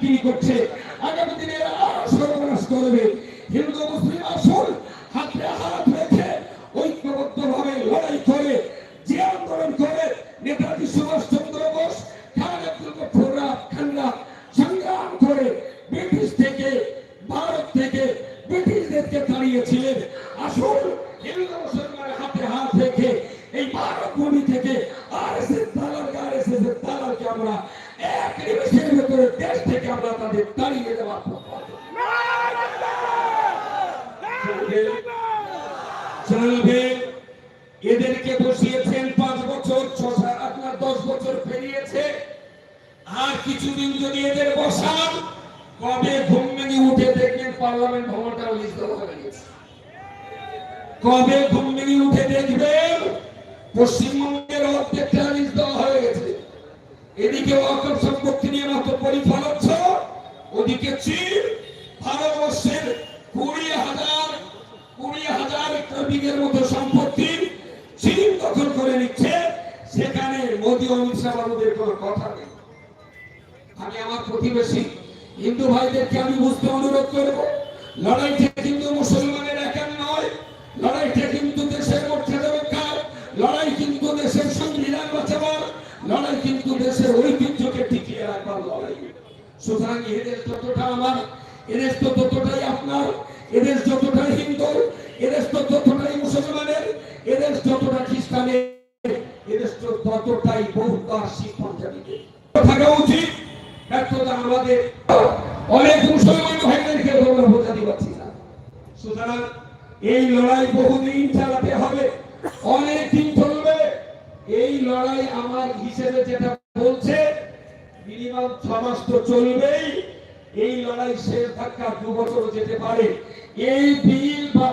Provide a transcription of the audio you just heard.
বিক্রি করছে। আগামী দিনে আরও সর্বনাশ করবে। হিন্দু, মুসলিম আসুন হাতে হাত রেখে ঐক্যবদ্ধ ভাবে লড়াই করে, যে আন্দোলন করে নেতাজি সুভাষ চন্দ্র বোস খান্না সংগ্রাম করে ব্রিটিশ থেকে, ভারত থেকে ব্রিটিশদেরকে তাড়িয়েছিলেন। আসুন হিন্দু মুসলমানের হাতে হাত রেখে এই ভারত থেকে R S S R S S আমরা এক নিমেষের ভেতরে দেশ থেকে আমরা তাদের তাড়িয়ে দেওয়ার চলবে এদেরকে বসিয়েছেন পাঁচ বছর, ছ সাত না দশ বছর পেরিয়েছে। আর কিছুদিন যদি এদের বসান, কবে ঘুম ভেঙে উঠে দেখবেন পার্লামেন্ট ভবনটা লিস্ট কবে ঘুম ভেঙে উঠে দেখবেন পশ্চিমবঙ্গের অর্ধেকটা লিস্ট দেওয়া হয়ে গেছে। এদিকে অকর সম্পত্তি নিয়ে মাত্র ওদিকে চীন, ভারতবর্ষের কুড়ি হাজার কুড়ি হাজার বিঘের মতো সম্পত্তি চীন দখল করে নিচ্ছে। সেখানে মোদী অমিত শাহ বাবুদের কোনো কথা নেই। আমি আমার প্রতিবেশী হিন্দু ভাইদেরকে আমি বুঝতে অনুরোধ করব, লড়াইটা কিন্তু মুসলমানের একার নয়, লড়াইটা কিন্তু দেশের মর্যাদা রক্ষার লড়াই কিন্তু দেশের সংবিধান বাঁচাবার, লড়াই কিন্তু দেশের ঐতিহ্যকে টিকিয়ে রাখবার লড়াই। সুতরাং এদেশ যতটা আমার এদেশ তো ততটাই আপনার এদেশ যতটাই হিন্দু এদেশ তো ততটাই মুসলমানের এদেশ যতটা খ্রিস্টানের এদেশ তো ততটাই থাকা উচিত, ব্যর্থতা আমাদের। অনেক মুসলমান ভাইদেরকে বোঝাতে পারছি না সুতরাং এই লড়াই বহুদিন চালাতে হবে, অনেক দিন চলবে। এই লড়াই আমার হিসেবে যেটা বলছে মিনিমাম ছ মাস তো চলবেই। এই লড়াই শেষ ধাক্কা দু বছর যেতে পারে। এই বিল বা